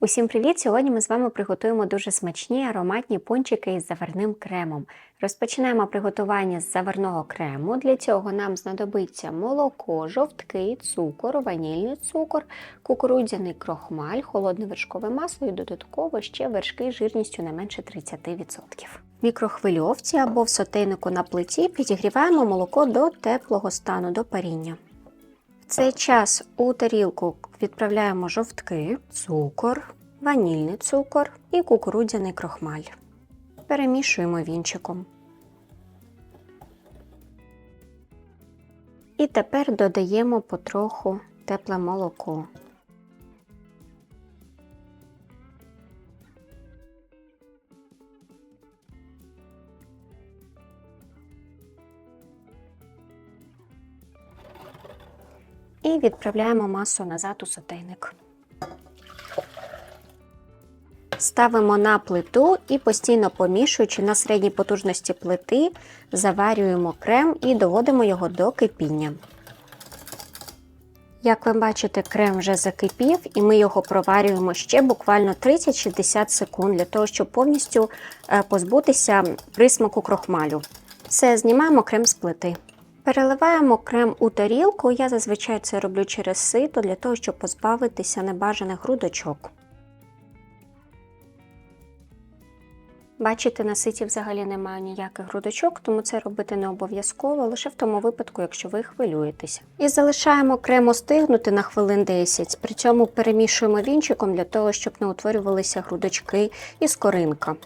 Усім привіт! Сьогодні ми з вами приготуємо дуже смачні ароматні пончики із заварним кремом. Розпочинаємо приготування з заварного крему. Для цього нам знадобиться молоко, жовтки, цукор, ванільний цукор, кукурудзяний крохмаль, холодне вершкове масло і додатково ще вершки жирністю не менше 30%. В мікрохвильовці або в сотейнику на плиті підігріваємо молоко до теплого стану, до паріння. Цей час у тарілку відправляємо жовтки, цукор, ванільний цукор і кукурудзяний крохмаль. Перемішуємо вінчиком. І тепер додаємо потроху тепле молоко. І відправляємо масу назад у сотейник. Ставимо на плиту і постійно помішуючи на середній потужності плити, заварюємо крем і доводимо його до кипіння. Як ви бачите, крем вже закипів, і ми його проварюємо ще буквально 30-60 секунд для того, щоб повністю е, позбутися присмаку крохмалю. Все, знімаємо крем з плити. Переливаємо крем у тарілку. Я зазвичай це роблю через сито для того, щоб позбавитися небажаних грудочок. Бачите, на ситі взагалі немає ніяких грудочок, тому це робити не обов'язково, лише в тому випадку, якщо ви хвилюєтеся. І залишаємо крем остигнути на хвилин 10. При цьому перемішуємо вінчиком для того, щоб не утворювалися грудочки і скоринка.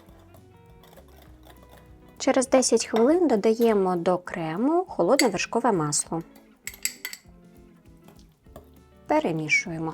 Через 10 хвилин додаємо до крему холодне вершкове масло. Перемішуємо.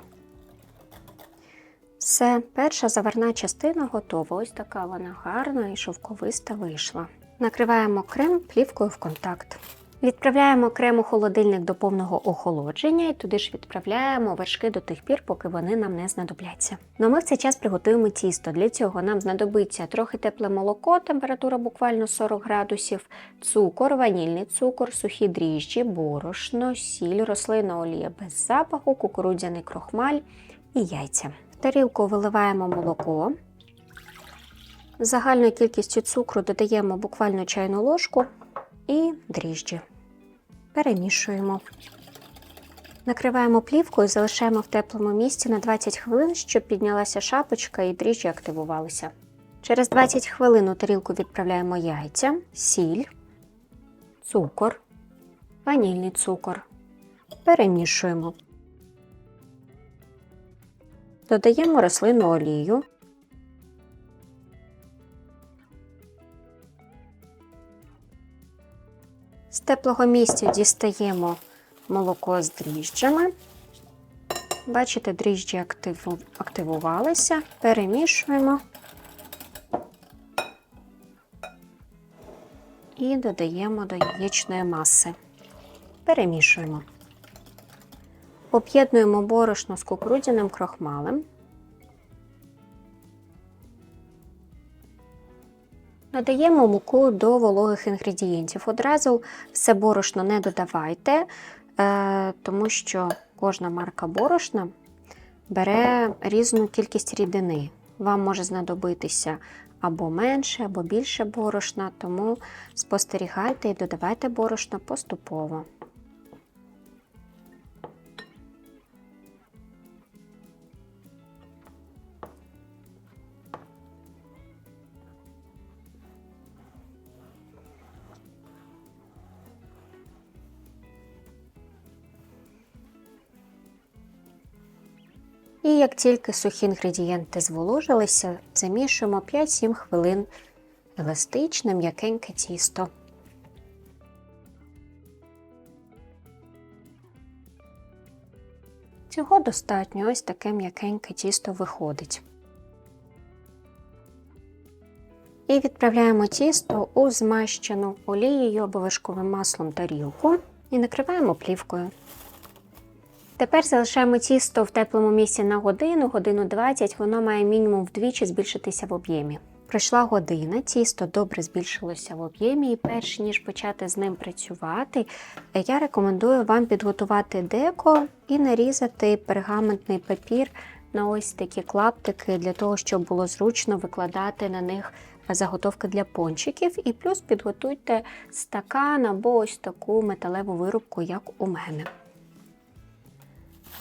Все, перша заварна частина готова. Ось така вона гарна і шовковиста вийшла. Накриваємо крем плівкою в контакт. Відправляємо крем у холодильник до повного охолодження і туди ж відправляємо вершки до тих пір, поки вони нам не знадобляться. Ну ми в цей час приготуємо тісто. Для цього нам знадобиться трохи тепле молоко, температура буквально 40 градусів, цукор, ванільний цукор, сухі дріжджі, борошно, сіль, рослинна олія без запаху, кукурудзяний крохмаль і яйця. В тарілку виливаємо молоко. Загальною кількістю цукру додаємо буквально чайну ложку і дріжджі. Перемішуємо. Накриваємо плівкою, залишаємо в теплому місці на 20 хвилин, щоб піднялася шапочка і дріжджі активувалися. Через 20 хвилин у тарілку відправляємо яйця, сіль, цукор, ванільний цукор. Перемішуємо. Додаємо рослинну олію. З теплого місця дістаємо молоко з дріжджами. Бачите, дріжджі активу... активувалися, перемішуємо і додаємо до яєчної маси. Перемішуємо. Об'єднуємо борошно з кукурудзяним крохмалем. Додаємо муку до вологих інгредієнтів. Одразу все борошно не додавайте, е, тому що кожна марка борошна бере різну кількість рідини. Вам може знадобитися або менше, або більше борошна, тому спостерігайте і додавайте борошно поступово. І як тільки сухі інгредієнти зволожилися, замішуємо 5-7 хвилин еластичне м'якеньке тісто. Цього достатньо, ось таке м'якеньке тісто виходить. І відправляємо тісто у змащену олією або маслом тарілку і накриваємо плівкою. Тепер залишаємо тісто в теплому місці на годину, годину 20, воно має мінімум вдвічі збільшитися в об'ємі. Пройшла година, тісто добре збільшилося в об'ємі, і перш ніж почати з ним працювати, я рекомендую вам підготувати деко і нарізати пергаментний папір на ось такі клаптики для того, щоб було зручно викладати на них заготовки для пончиків. І плюс підготуйте стакан або ось таку металеву вирубку, як у мене.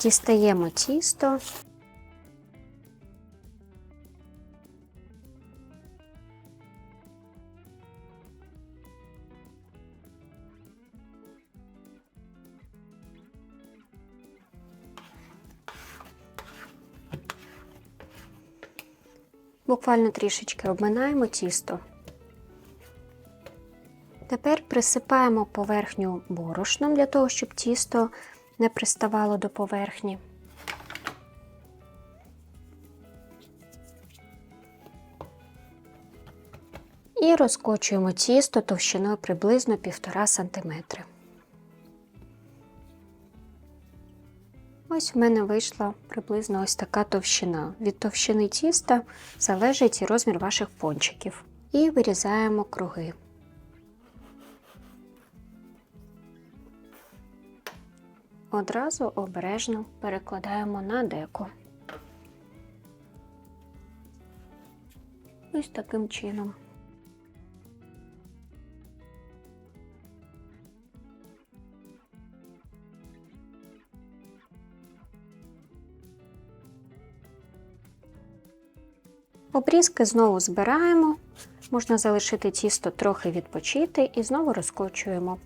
Дістаємо тісто. Буквально трішечки обминаємо тісто. Тепер присипаємо поверхню борошном для того, щоб тісто не приставало до поверхні. І розкочуємо тісто товщиною приблизно 1,5 см. Ось в мене вийшла приблизно ось така товщина. Від товщини тіста залежить і розмір ваших пончиків. І вирізаємо круги. Одразу обережно перекладаємо на деко. Ось таким чином. Обрізки знову збираємо, можна залишити тісто трохи відпочити і знову розкочуємо.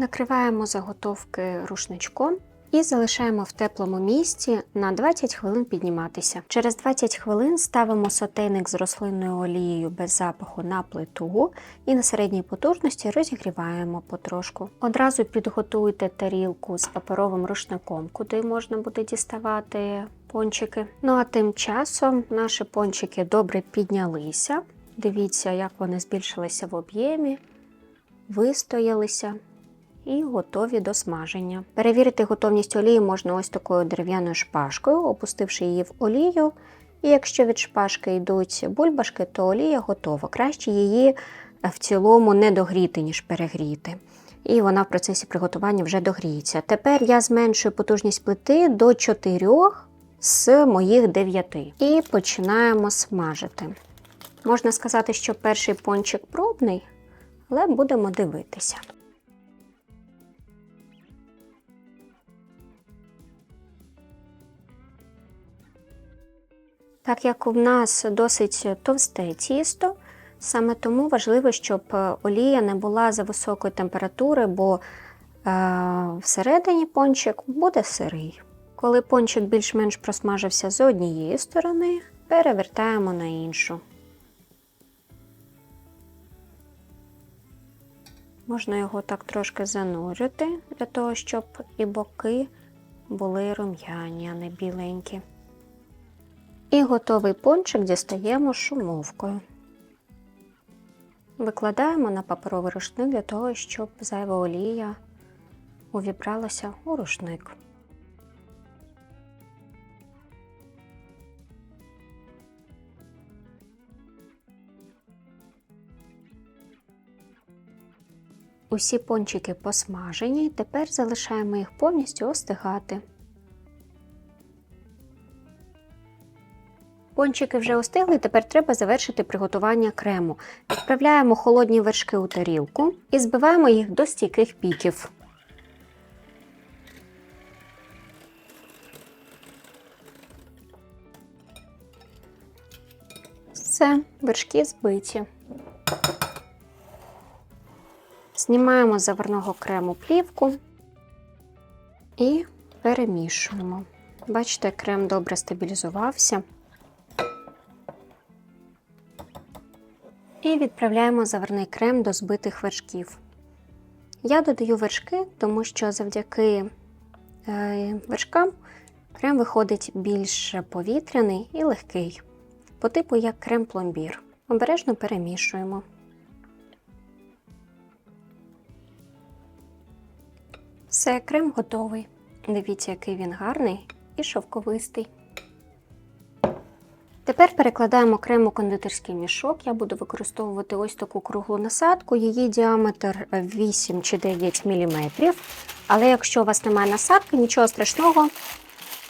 Накриваємо заготовки рушничком і залишаємо в теплому місці на 20 хвилин підніматися. Через 20 хвилин ставимо сотейник з рослинною олією без запаху на плиту і на середній потужності розігріваємо потрошку. Одразу підготуйте тарілку з паперовим рушником, куди можна буде діставати пончики. Ну а тим часом наші пончики добре піднялися. Дивіться, як вони збільшилися в об'ємі, вистоялися і готові до смаження. Перевірити готовність олії можна ось такою дерев'яною шпажкою, опустивши її в олію. І якщо від шпажки йдуть бульбашки, то олія готова. Краще її в цілому не догріти, ніж перегріти. І вона в процесі приготування вже догріється. Тепер я зменшую потужність плити до 4 з моїх 9. І починаємо смажити. Можна сказати, що перший пончик пробний, але будемо дивитися. Так як у нас досить товсте тісто, саме тому важливо, щоб олія не була за високої температури, бо е, всередині пончик буде сирий. Коли пончик більш-менш просмажився з однієї сторони, перевертаємо на іншу. Можна його так трошки занурити, для того, щоб і боки були рум'яні, а не біленькі. І готовий пончик дістаємо шумовкою. Викладаємо на паперовий рушник для того, щоб зайва олія увібралася у рушник. Усі пончики посмажені, тепер залишаємо їх повністю остигати. Пончики вже остигли, тепер треба завершити приготування крему. Відправляємо холодні вершки у тарілку і збиваємо їх до стійких піків. Все, вершки збиті. Знімаємо з заварного крему плівку і перемішуємо. Бачите, крем добре стабілізувався. І відправляємо заварний крем до збитих вершків. Я додаю вершки, тому що завдяки е, вершкам крем виходить більш повітряний і легкий, по типу як крем-пломбір. Обережно перемішуємо. Все, крем готовий. Дивіться, який він гарний і шовковистий. Тепер перекладаємо крем у кондитерський мішок. Я буду використовувати ось таку круглу насадку. Її діаметр 8 чи 9 мм. Але якщо у вас немає насадки, нічого страшного,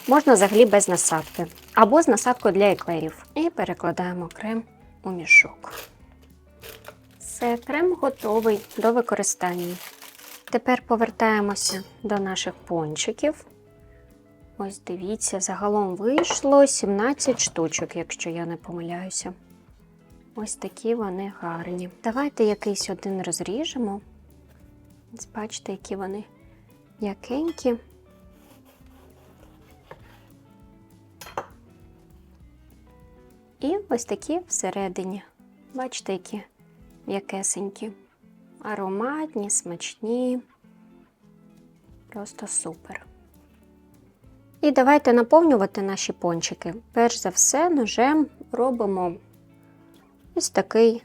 можна взагалі без насадки. Або з насадкою для еклерів. І перекладаємо крем у мішок. Все, крем готовий до використання. Тепер повертаємося до наших пончиків. Ось дивіться, загалом вийшло 17 штучок, якщо я не помиляюся. Ось такі вони гарні. Давайте якийсь один розріжемо. Бачите, які вони м'якенькі. І ось такі всередині. Бачите, які м'якесенькі. Ароматні, смачні. Просто супер. І давайте наповнювати наші пончики. Перш за все, ножем робимо ось такий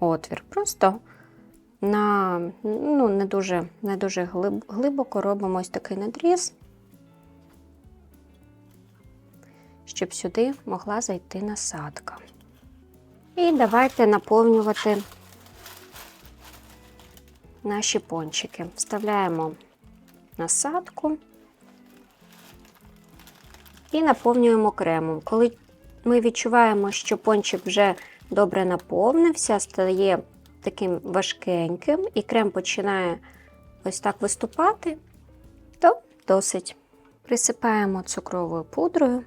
отвір. Просто на ну, не дуже, не дуже глибоко робимо ось такий надріз, щоб сюди могла зайти насадка. І давайте наповнювати наші пончики. Вставляємо насадку і наповнюємо кремом. Коли ми відчуваємо, що пончик вже добре наповнився, стає таким важкеньким, і крем починає ось так виступати, то досить. Присипаємо цукровою пудрою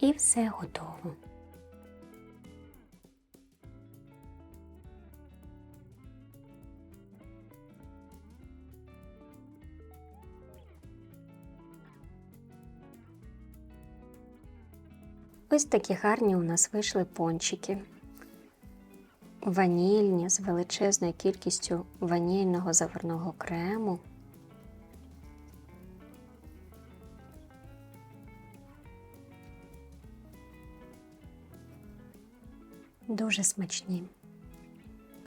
і все готово. Ось такі гарні у нас вийшли пончики. Ванільні з величезною кількістю ванільного заварного крему. Дуже смачні.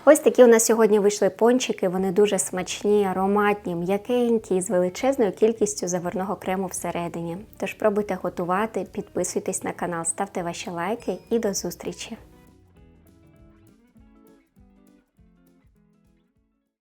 Ось такі у нас сьогодні вийшли пончики. Вони дуже смачні, ароматні, м'якенькі, з величезною кількістю заварного крему всередині. Тож пробуйте готувати, підписуйтесь на канал, ставте ваші лайки і до зустрічі!